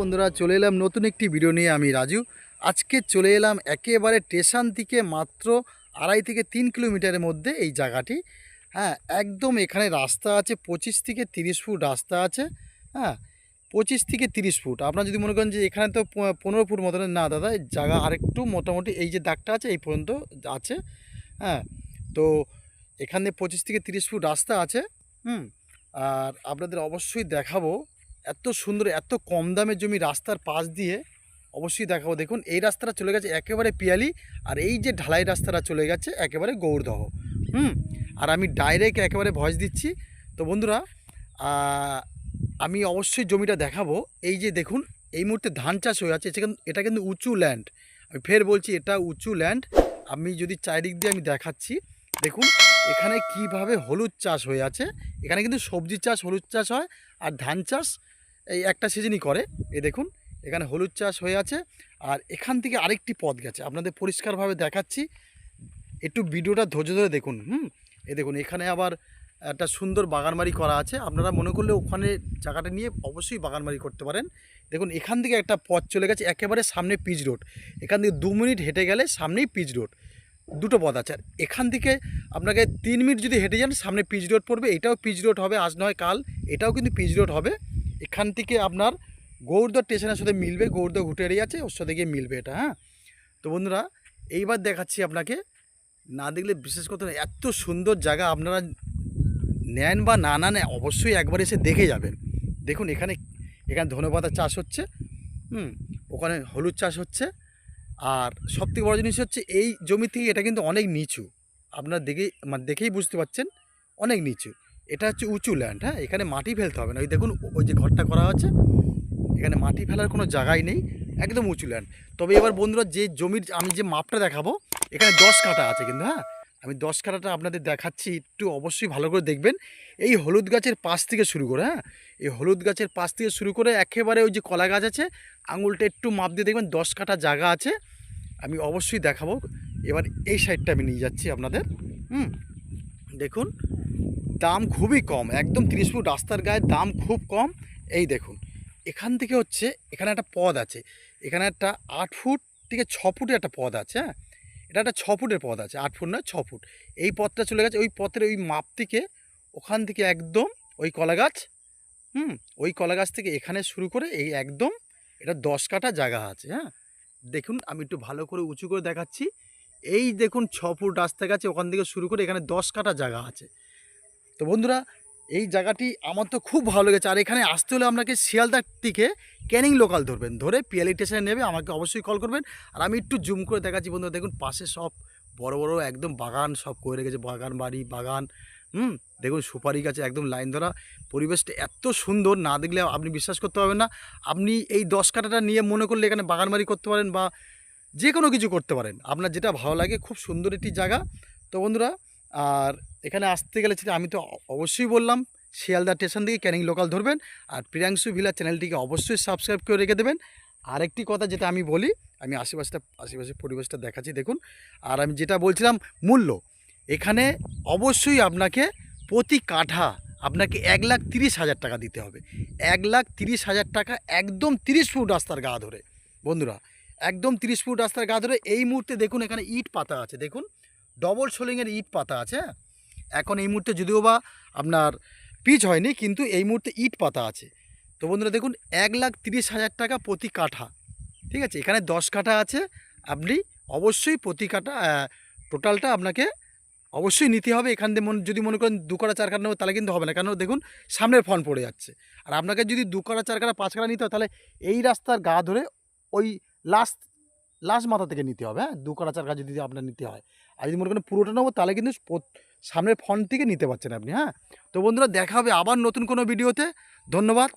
বন্ধুরা, চলে এলাম নতুন একটি ভিডিও নিয়ে আমি রাজু। আজকে চলে এলাম একেবারে স্টেশন থেকে মাত্র আড়াই থেকে তিন কিলোমিটারের মধ্যে এই জায়গাটি। হ্যাঁ একদম এখানে রাস্তা আছে, পঁচিশ থেকে তিরিশ ফুট রাস্তা আছে। হ্যাঁ পঁচিশ থেকে তিরিশ ফুট। আপনারা যদি মনে করেন যে এখানে তো পনেরো ফুট মতন না দাদা জায়গা আরেকটু মোটামুটি এই যে দাগটা আছে, এই পর্যন্ত আছে। হ্যাঁ তো এখানে পঁচিশ থেকে তিরিশ ফুট রাস্তা আছে। হুম, আর আপনাদের অবশ্যই দেখাবো এত সুন্দর, এত কম দামের জমি রাস্তার পাশ দিয়ে অবশ্যই দেখাবো। দেখুন, এই রাস্তাটা চলে গেছে একেবারে পিয়ালি আর এই যে ঢালাই রাস্তাটা চলে গেছে একেবারে গৌরদহ। হুম? আর আমি ডাইরেক্ট একেবারে ভয়েস দিচ্ছি। তো বন্ধুরা আমি অবশ্যই জমিটা দেখাবো। এই যে দেখুন, এই মুহূর্তে ধান চাষ হয়ে আছে এটা কিন্তু উঁচু ল্যান্ড আমি ফের বলছি, এটা উঁচু ল্যান্ড আমি যদি চারিদিক দিয়ে আমি দেখাচ্ছি, দেখুন, এখানে কীভাবে হলুদ চাষ হয়ে আছে। এখানে কিন্তু সবজি চাষ, হলুদ চাষ হয় আর ধান চাষ এই একটা সিজনই করে। এই দেখুন, এখানে হলুদ চাষ হয়ে আছে। আর এখান থেকে আরেকটি পথ গেছে। আপনাদের পরিষ্কারভাবে দেখাচ্ছি। একটু ভিডিওটা ধৈর্য ধরে দেখুন, হুম? এই দেখুন, এখানে আবার একটা সুন্দর বাগানবাড়ি করা আছে। আপনারা মনে করলে ওখানে জায়গাটা নিয়ে অবশ্যই বাগানবাড়ি করতে পারেন। দেখুন, এখান থেকে একটা পথ চলে গেছে, একেবারে সামনে পিচ রোড। এখান থেকে দু মিনিট হেঁটে গেলে সামনেই পিচ রোড। দুটো পথ আছে। আর এখান থেকে আপনাকে তিন মিনিট যদি হেঁটে যান, সামনে পিচ রোড পড়বে। এটাও পিচ রোড হবে, আজ নয় কাল। এটাও কিন্তু পিচ রোড হবে। এখান থেকে আপনার গৌরদা স্টেশনের সাথে মিলবে গৌরদা ঘুটে এড়িয়ে আছে, ওর সাথে গিয়ে মিলবে এটা হ্যাঁ? তো বন্ধুরা, এইবার দেখাচ্ছি আপনাকে, না দেখলে বিশেষ কথা এত সুন্দর জায়গা আপনারা নেন বা না না নেন, অবশ্যই একবার এসে দেখে যাবেন। দেখুন, এখানে এখানে ধনেপাতা চাষ হচ্ছে, হুম, ওখানে হলুদ চাষ হচ্ছে, আর সবথেকে বড় জিনিস হচ্ছে, এই জমি থেকে এটা কিন্তু অনেক নিচু। আপনারা দেখেই মানে দেখেই বুঝতে পারছেন, অনেক নিচু। এটা হচ্ছে উঁচু ল্যান্ড হ্যাঁ? এখানে মাটি ফেলতে হবে না। ওই দেখুন ওই যে ঘরটা করা আছে, এখানে মাটি ফেলার কোনো জায়গাই নেই, একদম উঁচু ল্যান্ড তবে এবার বন্ধুরা, যে জমির, আমি যে মাপটা দেখাবো, এখানে দশ কাটা আছে কিন্তু হ্যাঁ? আমি দশ কাটাটা আপনাদের দেখাচ্ছি, একটু অবশ্যই ভালো করে দেখবেন। এই হলুদ গাছের পাশ থেকে শুরু করে হ্যাঁ? এই হলুদ গাছের পাশ থেকে শুরু করে একেবারে ওই যে কলা গাছ আছে, আঙুলটা একটু মাপ দিয়ে দেখবেন, দশ কাটা জায়গা আছে। আমি অবশ্যই দেখাবো। এবার এই সাইডটা আমি নিয়ে যাচ্ছি আপনাদের, হুম? দেখুন দাম খুবই কম, একদম তিরিশ ফুট রাস্তার গায়ে দাম খুব কম। এই দেখুন, এখান থেকে হচ্ছে, এখানে একটা পদ আছে, এখানে একটা আট ফুট থেকে ছ ফুটের একটা পদ আছে হ্যাঁ? এটা একটা ছ ফুটের পদ আছে, আট ফুট নয়, ছ ফুট। এই পথটা চলে গেছে, ওই পথের ওই মাপ থেকে, ওখান থেকে একদম ওই কলা গাছ, হুম? ওই কলা গাছ থেকে এখানে শুরু করে এই একদম, এটা দশ কাটা জায়গা আছে হ্যাঁ? দেখুন, আমি একটু ভালো করে উঁচু করে দেখাচ্ছি। এই দেখুন, ছ ফুট রাস্তা গেছে ওখান থেকে শুরু করে এখানে দশ কাটা জায়গা আছে। তো বন্ধুরা, এই জায়গাটি আমার তো খুব ভালো লেগেছে। আর এখানে আসতে হলে আপনাকে শিয়ালদার থেকে ক্যানিং লোকাল ধরবেন। ধরে পিয়ালি স্টেশনে নেবে, আমাকে অবশ্যই কল করবেন। আর আমি একটু জুম করে দেখাচ্ছি বন্ধুরা, দেখুন পাশে সব বড় বড় একদম বাগান সব করে রেখেছে, বাগান বাড়ি, বাগান। হুম, দেখুন সুপারি গাছে একদম লাইন ধরা। পরিবেশটা এত সুন্দর, না দেখলে আপনি বিশ্বাস করতে পারবেন না। আপনি এই দশ কাটাটা নিয়ে মনে করলে এখানে বাগান বাড়ি করতে পারেন বা যে কোনো কিছু করতে পারেন। আপনার যেটা ভালো লাগে, খুব সুন্দর একটি জায়গা। তো বন্ধুরা আর এখানে আসতে গেলে আমি তো অবশ্যই বললাম, শিয়ালদা স্টেশন থেকে ক্যানিং লোকাল ধরবেন আর প্রিয়াংশু ভিলা চ্যানেলটিকে অবশ্যই সাবস্ক্রাইব করে রেখে দেবেন। আরেকটি কথা যেটা আমি বলি, আমি আশেপাশটা, আশেপাশের পরিবেশটা দেখাচ্ছি, দেখুন। আর আমি যেটা বলছিলাম, মূল্য। এখানে অবশ্যই আপনাকে প্রতি কাঠা আপনাকে এক লাখ তিরিশ হাজার টাকা দিতে হবে। এক লাখ তিরিশ হাজার টাকা একদম তিরিশ ফুট রাস্তার গা ধরে। বন্ধুরা, একদম তিরিশ ফুট রাস্তার গা ধরে এই মুহূর্তে দেখুন এখানে ইট পাতা আছে, দেখুন। ডবল সোলিংয়ের ইট পাতা আছে হ্যাঁ? এখন এই মুহূর্তে যদিও বা আপনার পিচ হয়নি, কিন্তু এই মুহূর্তে ইট পাতা আছে। তো বন্ধুরা দেখুন, এক লাখ তিরিশ হাজার টাকা প্রতি কাঠা, ঠিক আছে? এখানে দশ কাঠা আছে, আপনি অবশ্যই প্রতি কাঠা টোটালটা আপনাকে অবশ্যই নিতে হবে। এখান থেকে যদি মনে করেন দু কাটা চার কাটা নেব, তাহলে কিন্তু হবে না। কারণ দেখুন, সামনের ফোন পড়ে যাচ্ছে। আর আপনাকে যদি দু কাটা চার কাটা পাঁচ কাটা নিতে হয়, তাহলে এই রাস্তার গা ধরে ওই লাস্ট লাস্ট মাথা থেকে নিতে হবে হ্যাঁ? দু কাটা চার কাজ যদি আপনার নিতে হয়। আর যদি মনে করেন পুরোটা নেব, তাহলে কিন্তু সামনের ফ্রন্ট থেকে নিতে পারছেন আপনি হ্যাঁ? তো বন্ধুরা, দেখা হবে আবার নতুন কোনো ভিডিওতে ধন্যবাদ।